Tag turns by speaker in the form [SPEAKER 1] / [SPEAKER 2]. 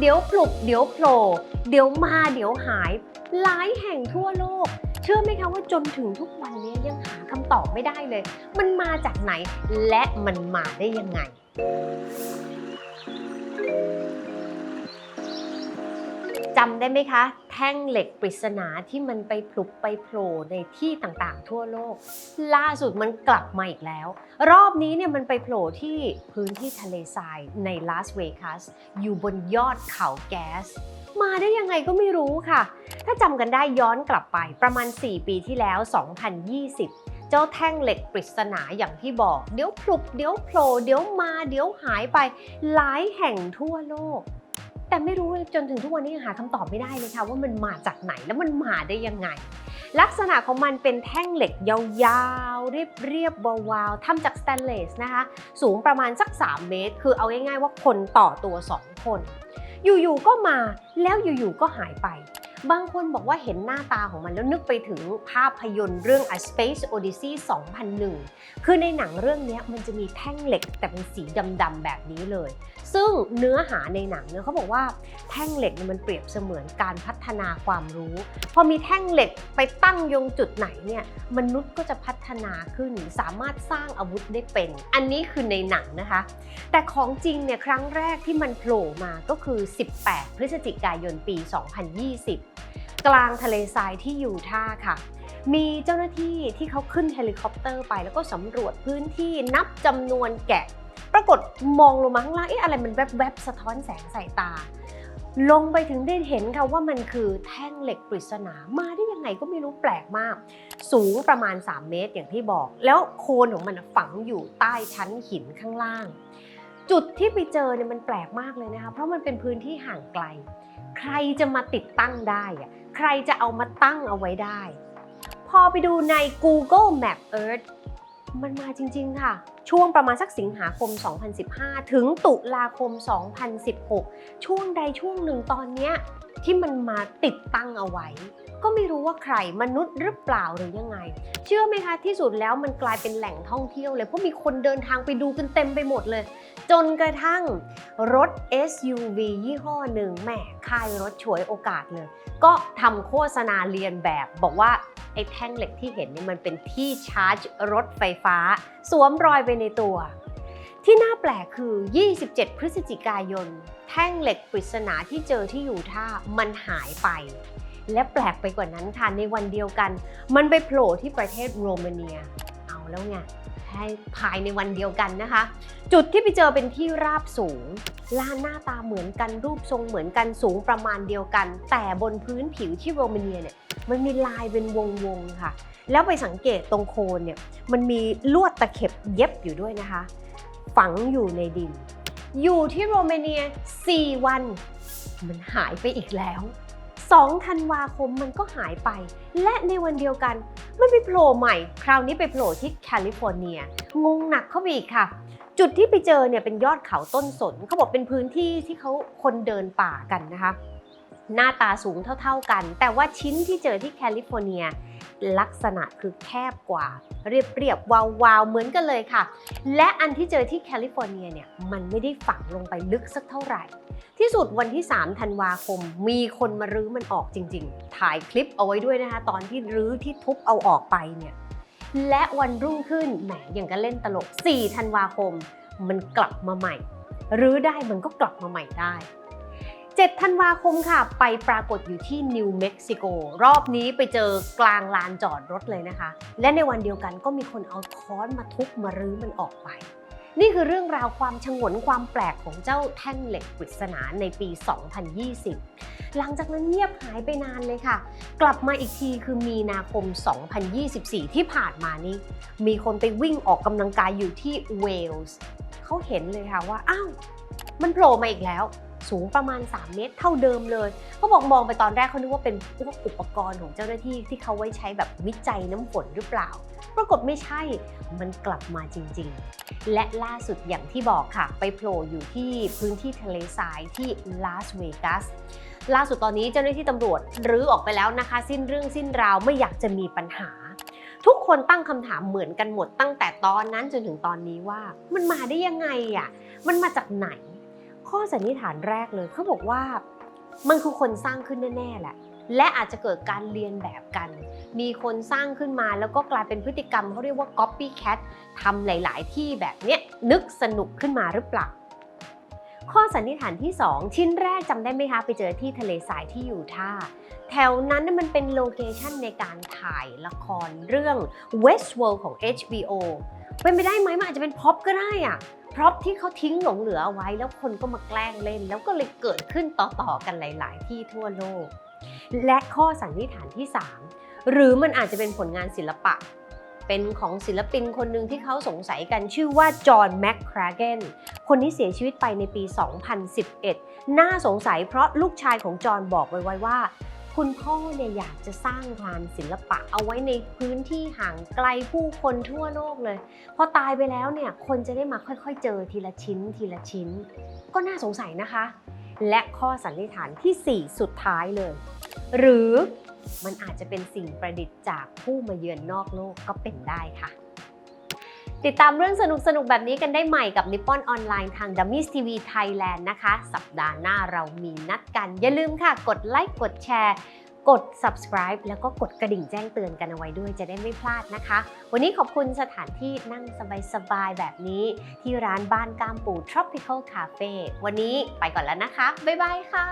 [SPEAKER 1] เดี๋ยวปลุกเดี๋ยวโผล่เดี๋ยวมาเดี๋ยวหาย หลายแห่งทั่วโลก เชื่อไหมคะว่าจนถึงทุกวันนี้ยังหาคำตอบไม่ได้เลย มันมาจากไหนและมันมาได้ยังไงจำได้ไหมคะ แท่งเหล็กปริศนาที่มันไปพลุบไปโผล่ในที่ต่างๆ ทั่วโลก ล่าสุดมันกลับมาอีกแล้ว รอบนี้เนี่ยมันไปโผล่ที่พื้นที่ทะเลทรายในลาสเวกัสอยู่บนยอดเขาแก๊ส มาได้ยังไงก็ไม่รู้ค่ะ ถ้าจำกันได้ย้อนกลับไปประมาณ 4 ปีที่แล้ว 2020เจ้าแท่งเหล็กปริศนาอย่างที่บอก เดี๋ยวพลุบเดี๋ยวโผล่เดี๋ยวมาเดี๋ยวหายไปหลายแห่งทั่วโลก แต่ไม่รู้จนถึงทุกวันนี้ยังหาคำตอบไม่ได้เลยค่ะว่ามันมาจากไหนแล้วมันมาได้ยังไง ลักษณะของมันเป็นแท่งเหล็กยาวๆ เรียบเรียบวาวๆทำจากสแตนเลสนะคะ สูงประมาณสัก 3 เมตร คือเอาง่ายๆว่าคนต่อตัว 2 คน อยู่ๆก็มาแล้วอยู่ๆก็หายไป บางคนบอกว่าเห็นหน้าตาของมันแล้วนึกไปถึงภาพยนตร์เรื่อง A Space Odyssey 2001 คือในหนังเรื่องนี้มันจะมีแท่งเหล็กแต่เป็นสีดำๆแบบนี้เลย ซึ่งเนื้อหาในหนังเนี่ยเขาบอกว่าแท่งเหล็กเนี่ยมันเปรียบเสมือนการพัฒนาความรู้ พอมีแท่งเหล็กไปตั้งยงจุดไหนเนี่ยมนุษย์ก็จะพัฒนาขึ้นสามารถสร้างอาวุธได้เป็น อันนี้คือในหนังนะคะ แต่ของจริงเนี่ยครั้งแรกที่มันโผล่มาก็คือ 18 พฤศจิกายนปี 2020 กลางทะเลทรายที่อยู่ท่าค่ะ มีเจ้าหน้าที่ที่เขาขึ้นเฮลิคอปเตอร์ไป แล้วก็สำรวจพื้นที่นับจำนวนแกะ ปรากฏมองลงมาข้างล่างเอ๊ะอะไรมันแวบๆสะท้อนแสงใส่ตา ลงไปถึงได้เห็นค่ะว่ามันคือแท่งเหล็กปริศนามาได้ยังไงก็ไม่รู้แปลกมาก สูงประมาณ 3 เมตรอย่างที่บอก แล้วโคนของมันฝังอยู่ใต้ชั้นหินข้างล่างจุดที่ไปเจอเนี่ยมันแปลกมากเลยนะคะ เพราะมันเป็นพื้นที่ห่างไกล ใครจะมาติดตั้งได้อะ ใครจะเอามาตั้งเอาไว้ได้ พอไปดูใน Google Map Earth มันมาจริงๆค่ะ ช่วงประมาณสักสิงหาคม 2015 ถึงตุลาคม 2016 ช่วงใดช่วงหนึ่งตอนเนี้ยที่มันมาติดตั้งเอาไว้ ก็ไม่รู้ว่าใครมนุษย์หรือเปล่าหรือยังไง เชื่อไหมคะที่สุดแล้วมันกลายเป็นแหล่งท่องเที่ยวเลยเพราะมีคนเดินทางไปดูกันเต็มไปหมดเลย จนกระทั่งรถ SUV ยี่ห้อหนึ่งแหมค่ายรถฉวยโอกาสเลย ก็ทำโฆษณาเรียนแบบ บอกว่าไอ้แท่งเหล็กที่เห็นนี่มันเป็นที่ชาร์จรถไฟฟ้า สวมรอยไปในตัว ที่น่าแปลกคือ 27 พฤศจิกายน แท่งเหล็กปริศนาที่เจอที่อยู่ท่ามันหายไป และแปลกไปกว่านั้นค่ะในวันเดียวกัน มันไปโผล่ที่ประเทศโรมาเนีย เอาแล้วไงให้ภายในวันเดียวกันนะคะ จุดที่ไปเจอเป็นที่ราบสูงลานหน้าตาเหมือนกันรูปทรงเหมือนกันสูงประมาณเดียวกัน แต่บนพื้นผิวที่โรมาเนียเนี่ยมันมีลายเป็นวงๆค่ะ แล้วไปสังเกตตรงโคนเนี่ยมันมีลวดตะเข็บเย็บอยู่ด้วยนะคะ ฝังอยู่ในดิน อยู่ที่โรมาเนีย 4 วัน มันหายไปอีกแล้ว 2ธันวาคมมันก็หายไป และในวันเดียวกันมันไปโผล่ใหม่ คราวนี้ไปโผล่ที่แคลิฟอร์เนีย งงหนักเข้าไปอีกค่ะ จุดที่ไปเจอเนี่ยเป็นยอดเขาต้นสน เขาบอกเป็นพื้นที่ที่เขาคนเดินป่ากันนะคะ หน้าตาสูงเท่า ๆกัน แต่ว่าชิ้นที่เจอที่แคลิฟอร์เนีย ลักษณะคือแคบกว่า เรียบๆวาวๆเหมือนกันเลยค่ะ และอันที่เจอที่แคลิฟอร์เนียเนี่ยมันไม่ได้ฝังลงไปลึกสักเท่าไหร่ ที่สุดวันที่ 3 ธันวาคม มีคนมารื้อมันออกจริง ๆ ถ่ายคลิปเอาไว้ด้วยนะคะ ตอนที่รื้อที่ทุบเอาออกไปเนี่ยและวันรุ่งขึ้นแหมอย่างก็เล่นตลก 4 ธันวาคม มันกลับมาใหม่รื้อได้มันก็กลับมาใหม่ได้ 7 ธันวาคมค่ะ ไปปรากฏอยู่ที่นิวเม็กซิโก รอบนี้ไปเจอกลางลานจอดรถเลยนะคะ และในวันเดียวกันก็มีคนเอาค้อนมาทุบมารื้อมันออกไป นี่คือเรื่องราวความชงนความแปลกของเจ้าแท่งเหล็กปริศนาในปี 2020 หลังจากนั้นเงียบหายไปนานเลยค่ะ กลับมาอีกทีคือมีนาคม 2024 ที่ผ่านมานี้ มีคนไปวิ่งออกกำลังกายอยู่ที่เวลส์เขาเห็นเลยค่ะว่า อ้าว มันโผล่มาอีกแล้ว สูงประมาณ 3 เมตรเท่าเดิมเลยเขาบอกมองไปตอนแรกเขานึกว่าเป็นพวกอุปกรณ์ของเจ้าหน้าที่ที่เขาไว้ใช้แบบวิจัยน้ำฝนหรือเปล่า ปรากฏไม่ใช่ มันกลับมาจริง ๆ และล่าสุดอย่างที่บอกค่ะ ไปโผล่อยู่ที่พื้นที่ทะเลทรายที่ลาสเวกัสล่าสุดตอนนี้เจ้าหน้าที่ตำรวจรื้อออกไปแล้วนะคะ สิ้นเรื่องสิ้นราวไม่อยากจะมีปัญหา ทุกคนตั้งคำถามเหมือนกันหมดตั้งแต่ตอนนั้นจนถึงตอนนี้ว่า มันมาได้ยังไงอะมันมาจากไหน ข้อสันนิษฐานแรกเลยเขาบอกว่ามันคือคนสร้างขึ้นแน่ๆแหละ และอาจจะเกิดการเรียนแบบกัน มีคนสร้างขึ้นมาแล้วก็กลายเป็นพฤติกรรมเขาเรียกว่า copycat ทำหลาย ๆ ที่แบบเนี้ยนึกสนุกขึ้นมาหรือเปล่าข้อสันนิษฐานที่ 2 ชิ้นแรกจำได้ไหมคะ ไปเจอที่ทะเลทรายที่อยู่ท่า แถวนั้นมันเป็นโลเคชันในการถ่ายละครเรื่อง Westworld ของ HBO เป็นไปได้ไหมมันอาจจะเป็นพ็อปก็ได้อะพร็อพที่เขาทิ้งหลงเหลือเอาไว้แล้วคนก็มาแกล้งเล่น แล้วก็เลยเกิดขึ้นต่อๆกันหลาย ๆ ที่ทั่วโลก และข้อสันนิษฐานที่ 3 หรือมันอาจจะเป็นผลงานศิลปะ เป็นของศิลปินคนหนึ่งที่เขาสงสัยกันชื่อว่าจอห์นแมคคราเกนคนที่เสียชีวิตไปในปี 2011 น่าสงสัยเพราะลูกชายของจอห์นบอกไว้ว่า คุณพ่อเนี่ยอยากจะสร้างงานศิลปะเอาไว้ในพื้นที่ห่างไกลผู้คนทั่วโลกเลย พอตายไปแล้วเนี่ยคนจะได้มาค่อยๆ เจอทีละชิ้นทีละชิ้น ก็น่าสงสัยนะคะ และข้อสันนิษฐานทีสี่4 สุดท้ายเลย หรือมันอาจจะเป็นสิ่งประดิษฐ์จากผู้มาเยือนนอกโลกก็เป็นได้ค่ะ ติดตามเรื่องสนุกๆแบบนี้กันได้ใหม่กับนิปปอนออนไลน์ทาง d u m m y s TV Thailand นะคะ สัปดาห์หน้าเรามีนัดกัน อย่าลืมค่ะ กดไลค์กดแชร์ กด subscribe แล้วก็กดกระดิ่งแจ้งเตือนกันเอาไว้ด้วยจะได้ไม่พลาดนะคะ วันนี้ขอบคุณสถานที่นั่งสบายๆแบบนี้ ที่ร้านบ้านก้ามปู Tropical Cafe วันนี้ไปก่อนแล้วนะคะ บ๊ายบายค่ะ